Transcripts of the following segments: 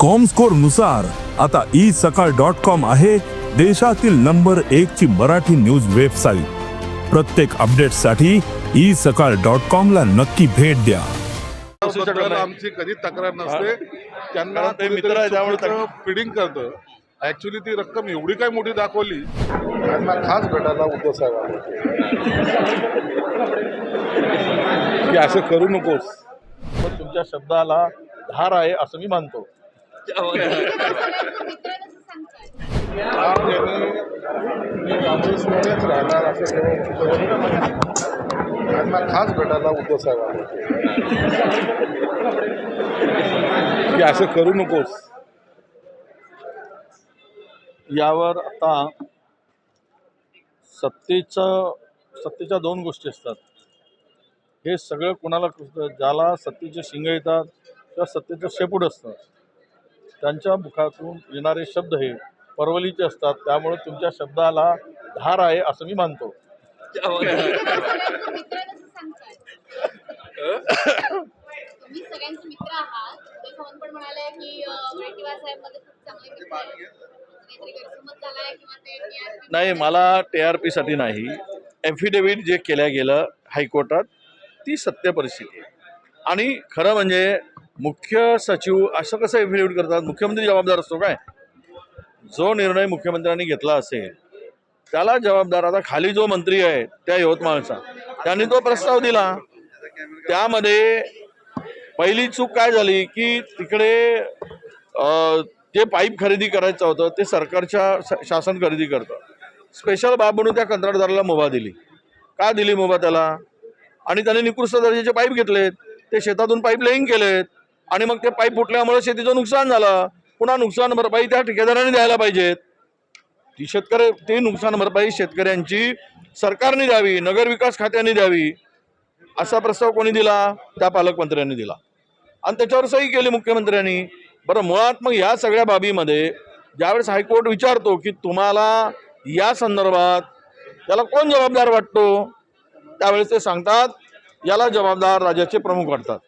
कॉमस्कोरनुसार आता ई सकाळ dot com आहे देशातील नंबर एक ची मराठी न्यूज वेबसाईट प्रत्येक अपडेटसाठी ई सकाळ डॉट कॉम ला नक्की भेट द्या. आमची कधी तक्रार नसते. त्यांना ते मित्र आहे त्यामुळे तक- फिडिंग करतं ऍक्च्युली ती रक्कम एवढी काय मोठी दाखवली? त्यांना खास भेटायला उद्धव साहेब असं करू नकोस. पण तुमच्या शब्दाला धार आहे असं मी मानतो. मी काँग्रेसमध्येच राहणार असं तेव्हा त्यांना खास भेटायला उद्धव साहेब आले की असं करू नकोस. यावर आता सत्तेचं सत्तेच्या दोन गोष्टी असतात. हे सगळं कोणाला ज्याला सत्तेचे शिंग येतात किंवा सत्तेचं शेपूट असतं त्यांच्या मुखातून येणारे शब्द हे परवलीचे असतात. त्यामुळे तुमच्या शब्दाला धार आहे असं मी मानतो. नाही मला टी आर पीसाठी नाही ॲफिडेव्हिट जे केल्या गेलं हायकोर्टात ती सत्य परिस्थिती आहे. आणि खरं म्हणजे मुख्य सचिव असं कसं ॲफिडेव्हिट करतात? मुख्यमंत्री जबाबदार असतो काय? जो निर्णय मुख्यमंत्र्यांनी घेतला असेल त्याला जबाबदार. आता खाली जो मंत्री आहे त्या यवतमाळचा त्यांनी तो प्रस्ताव दिला. त्यामध्ये पहिली चूक काय झाली की तिकडे ते जे पाईप खरेदी करायचं होतं ते सरकारच्या शासन खरेदी करतं. स्पेशल बाब म्हणून त्या कंत्राटदाराला मुभा दिली. का दिली मुभा त्याला? आणि त्याने निकृष्ट दर्जाचे पाईप घेतलेत. ते शेतातून पाईप लेईंग केलेत. आणि मग ते पाईप फुटल्यामुळे शेतीचं नुकसान झालं. पुन्हा नुकसान भरपाई त्या ठेकेदाराने द्यायला पाहिजेत. ती शेतकरी ती नुकसान भरपाई शेतकऱ्यांची सरकारने द्यावी नगरविकास खात्याने द्यावी असा प्रस्ताव कोणी दिला? त्या पालकमंत्र्यांनी दिला. आणि त्याच्यावर सही केली मुख्यमंत्र्यांनी. बरं मुळात मग या सगळ्या बाबीमध्ये ज्यावेळेस हायकोर्ट विचारतो की तुम्हाला या संदर्भात याला कोण जबाबदार वाटतो? त्यावेळेस ते सांगतात याला जबाबदार राज्याचे प्रमुख वाटतात.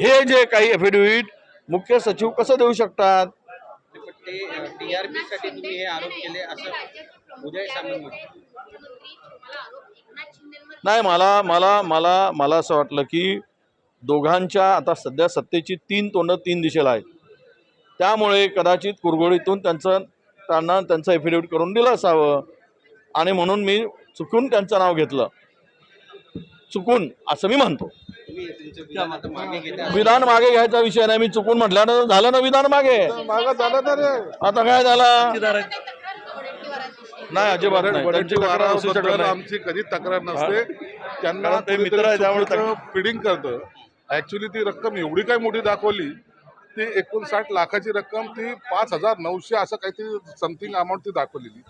हे जे काही एफिडेव्हिट मुख्य सचिव कसं देऊ शकतात? हे नाही मला मला मला मला असं वाटलं की दोघांच्या आता सध्या सत्तेची तीन तोंड तीन दिशेला आहेत. त्यामुळे कदाचित कुरघोडीतून त्यांचं त्यांना त्यांचं एफिडेव्हिट करून दिलं असावं. आणि म्हणून मी चुकून त्यांचं नाव घेतलं. चुकून असं मी म्हणतो. विधान मागे घेता. विधान मागे घ्यायचा विषय नाही मी चुकून म्हटल्यानं झालं ना विधान मागे? मागं झालं तर. आता काय झाला? नाही अजिबात नाही. त्यांची तक्रार असू शकत वडेट्टीवाराबद्दल नाही. आमची कधी तक्रार नसते. त्यांना कारण ते मित्र आहे त्यामुळे फिडिंग करतं. ऍक्च्युली ती रक्कम एवढी काय मोठी दाखवली ती एकोणसाठ लाखाची रक्कम ती पाच हजार नऊशे असं काहीतरी समथिंग अमाऊंट ती दाखवलेली.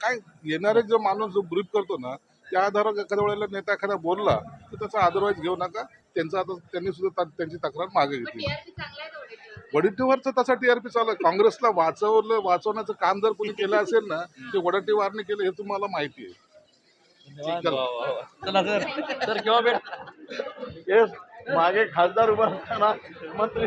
काय येणारे जो माणूस जो ब्रीफ करतो ना त्या आधारावर एखाद्या वेळेला नेता एखादा बोलला तर त्याचा अदरवाईज घेऊ नका. त्यांचं आता त्यांनी सुद्धा ता- त्यांची तक्रार मागे घेतली. टीआरपी चांगला आहे का वडेट्टीवार वडट्टीवारचं तसा टीआरपी चालू आहे. काँग्रेसला वाचवलं वाचवण्याचं काम जर कोणी केलं असेल ना ते वडट्टीवारने केलं हे तुम्हाला माहिती आहे. चला सर सर केव्हा भेट? येस मागे खासदार उभा असताना मंत्री